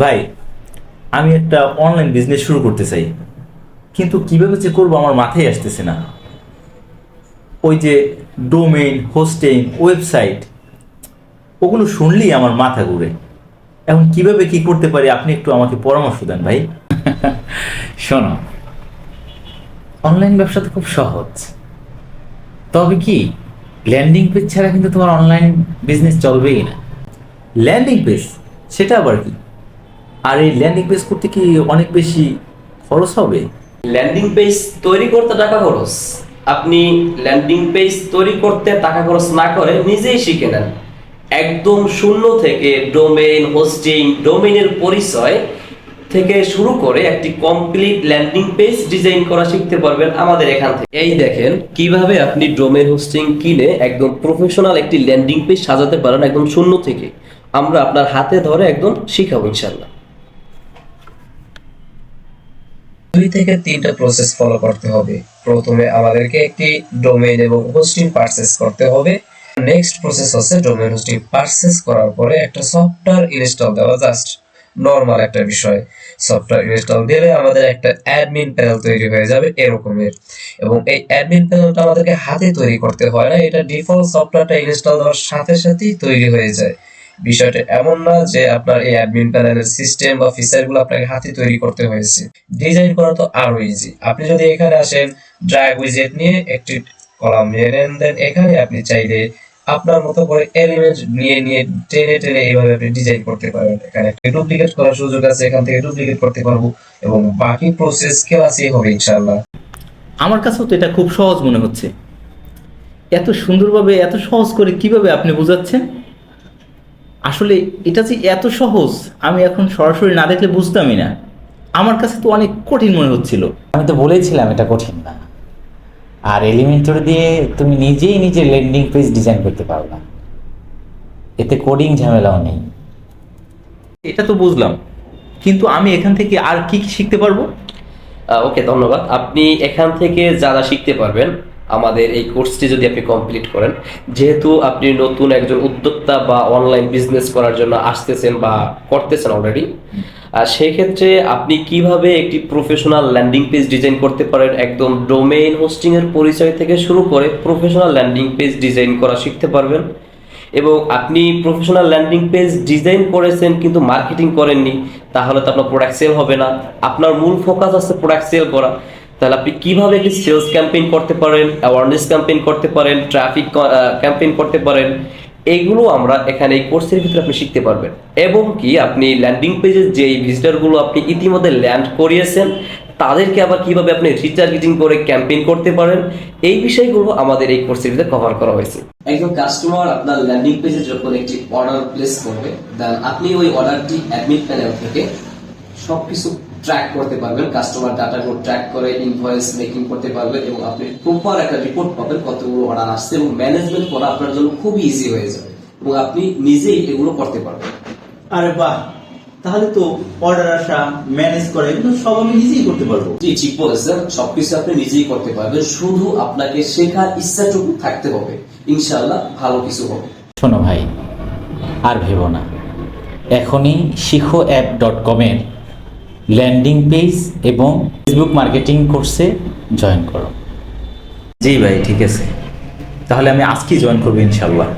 ভাই আমি একটা অনলাইন বিজনেস শুরু করতে চাই কিন্তু কীভাবে যে করব আমার মাথায় আসতেছে না। ওই যে ডোমেইন হোস্টিং ওয়েবসাইট ওগুলো শুনলেই আমার মাথা ঘুরে। এখন কীভাবে কি করতে পারি আপনি একটু আমাকে পরামর্শ দেন ভাই। শোনো অনলাইন ব্যবসা তো খুব সহজ। তবে কি ল্যান্ডিং পেজ ছাড়া কিন্তু তোমার অনলাইন বিজনেস চলবেই না। ল্যান্ডিং পেজ সেটা আবার কি? আর এই ল্যান্ডিং পেজ করতে কি অনেক বেশি খরচ হবে? ল্যান্ডিং পেজ তৈরি করতে টাকা খরচ। আপনি ল্যান্ডিং পেজ তৈরি করতে টাকা খরচ না করে নিজেই শিখে নেন। একদম শূন্য থেকে ডোমেইন হোস্টিং ডোমেইনের পরিচয় থেকে শুরু করে একটি কমপ্লিট ল্যান্ডিং পেজ ডিজাইন করা শিখতে পারবেন আমাদের এখান থেকে। এই দেখেন, কীভাবে আপনি ডোমেইন হোস্টিং কিনে একদম প্রফেশনাল একটি ল্যান্ডিং পেজ সাজাতে পারেন একদম শূন্য থেকে। আমরা আপনার হাতে ধরে একদম শিখাবো ইনশাল্লাহ দুই থেকে তিনটা প্রসেস ফলো করতে হবে। প্রথমে আমাদেরকে একটি ডোমেইন এবং হোস্টিং পারচেস করতে হবে। নেক্সট প্রসেস হচ্ছে ডোমেইন হোস্টিং পারচেস করার পরে একটা সফটওয়্যার ইনস্টল দেওয়া জাস্ট নর্মাল একটা বিষয়। সফটওয়্যার ইনস্টল দিলে আমাদের একটা অ্যাডমিন প্যানেল তৈরি হয়ে যাবে এরকমের। এবং এই অ্যাডমিন প্যানেলটা আমাদেরকে হাতে তৈরি করতে হয় না, এটা ডিফল্ট সফটওয়্যারটা ইনস্টল দেওয়ার সাথে সাথেই তৈরি হয়ে যায়। বিষয়টা এমন না যে আপনার এই অ্যাডমিন প্যানেলের সিস্টেম বা ফিচারগুলো আপনাকে হাতে তৈরি করতে হয়েছে। ডিজাইন করা তো আরও ইজি আপনি যদি এখানে আসেন ড্র্যাগ উইজেট নিয়ে একটি কলাম নিয়ে নেন দেন এখানে আপনি চাইলে আপনার মতো করে এলিমেন্ট নিয়ে নিয়ে, টেনে টেনে এইভাবে আপনি ডিজাইন করতে পারেন এখানে একটা ডুপ্লিকেট করার সুযোগ আছে, এখান থেকে ডুপ্লিকেট করতে পারব এবং বাকি প্রসেস কেউ ক্লাসই হবে ইনশাআল্লাহ। আমার কাছেও তো এটা খুব সহজ মনে হচ্ছে। এত সুন্দরভাবে, এত সহজ করে কীভাবে আপনি বোঝাচ্ছেন? আসলে এটা যে এত সহজ আমি এখন সরাসরি না দেখলে বুঝতামই না। আমার কাছে তো অনেক কঠিন মনে হচ্ছিল। আমি তো বলেছিলাম এটা কঠিন না। আর এলিমেন্টর দিয়ে তুমি নিজেই নিজের ল্যান্ডিং পেজ ডিজাইন করতে পারবা এতে কোডিং ঝামেলাও নেই। এটা তো বুঝলাম। কিন্তু আমি এখান থেকে আর কি কি শিখতে পারব? ওকে ধন্যবাদ। আপনি এখান থেকে যারা শিখতে পারবেন আমাদের এই কোর্সটি যদি আপনি কমপ্লিট করেন, যেহেতু আপনি নতুন একজন উদ্যোক্তা বা অনলাইন বিজনেস করার জন্য আসতেছেন বা করতেছেন অলরেডি আর সেই ক্ষেত্রে আপনি কীভাবে একটি প্রফেশনাল ল্যান্ডিং পেজ ডিজাইন করতে পারেন, একদম ডোমেইন হোস্টিং এর পরিচয় থেকে শুরু করে প্রফেশনাল ল্যান্ডিং পেজ ডিজাইন করা শিখতে পারবেন। এবং আপনি প্রফেশনাল ল্যান্ডিং পেজ ডিজাইন করেছেন কিন্তু মার্কেটিং করেননি, তাহলে তো আপনার প্রোডাক্ট সেল হবে না। আপনার মূল ফোকাস আছে প্রোডাক্ট সেল করা। তাহলে আপনি কীভাবে একটি সেলস ক্যাম্পেইন করতে পারেন অ্যাওয়ারনেস ক্যাম্পেইন করতে পারেন ট্রাফিক ক্যাম্পেইন করতে পারেন এইগুলো আমরা এখানে এই কোর্সের ভিতরে আপনি শিখতে পারবেন। এবং কি আপনি ল্যান্ডিং পেজে যে ভিজিটারগুলো আপনি ইতিমধ্যে ল্যান্ড করিয়েছেন, তাদেরকে আবার কীভাবে আপনি রিটার্গেটিং করে ক্যাম্পেইন করতে পারেন, এই বিষয়গুলো আমাদের এই কোর্সের ভিতরে কভার করা হয়েছে। একজন কাস্টমার আপনার ল্যান্ডিং পেজে যখন একটি অর্ডার প্লেস করবে দেন আপনি ওই অর্ডারটি অ্যাডমিট প্যানেল থেকে সবকিছু ট্র্যাক করতে পারবেন কাস্টমার ডাটাগুলো ট্র্যাক করে ইনভয়েস মেকিং করতে পারবেন এবং আপনি প্রপার একটা রিপোর্ট পাবেন কতগুলো অর্ডার আসছে এবং ম্যানেজমেন্ট করা আপনার জন্য খুবই ইজি হয়ে যাবে এবং আপনি নিজেই এগুলো করতে পারবেন। আরে বাহ! তাহলে তো অর্ডার আসা ম্যানেজ করা এগুলো সব আমি নিজেই করতে পারব। জি ঠিক বলেছেন। সবকিছু আপনি নিজেই করতে পারবেন। শুধু আপনাকে শেখার ইচ্ছাটুকু থাকতে হবে। ইনশাআল্লাহ ভালো কিছু হবে। শোনো ভাই আর ভেবো না। এখনই শিখো অ্যাপ ডট কমের ল্যান্ডিং পেজ এবং ফেসবুক মার্কেটিং কোর্সে জয়েন করো। জি ভাই, ঠিক আছে। তাহলে আমি আজকেই জয়েন করব ইনশাল্লাহ।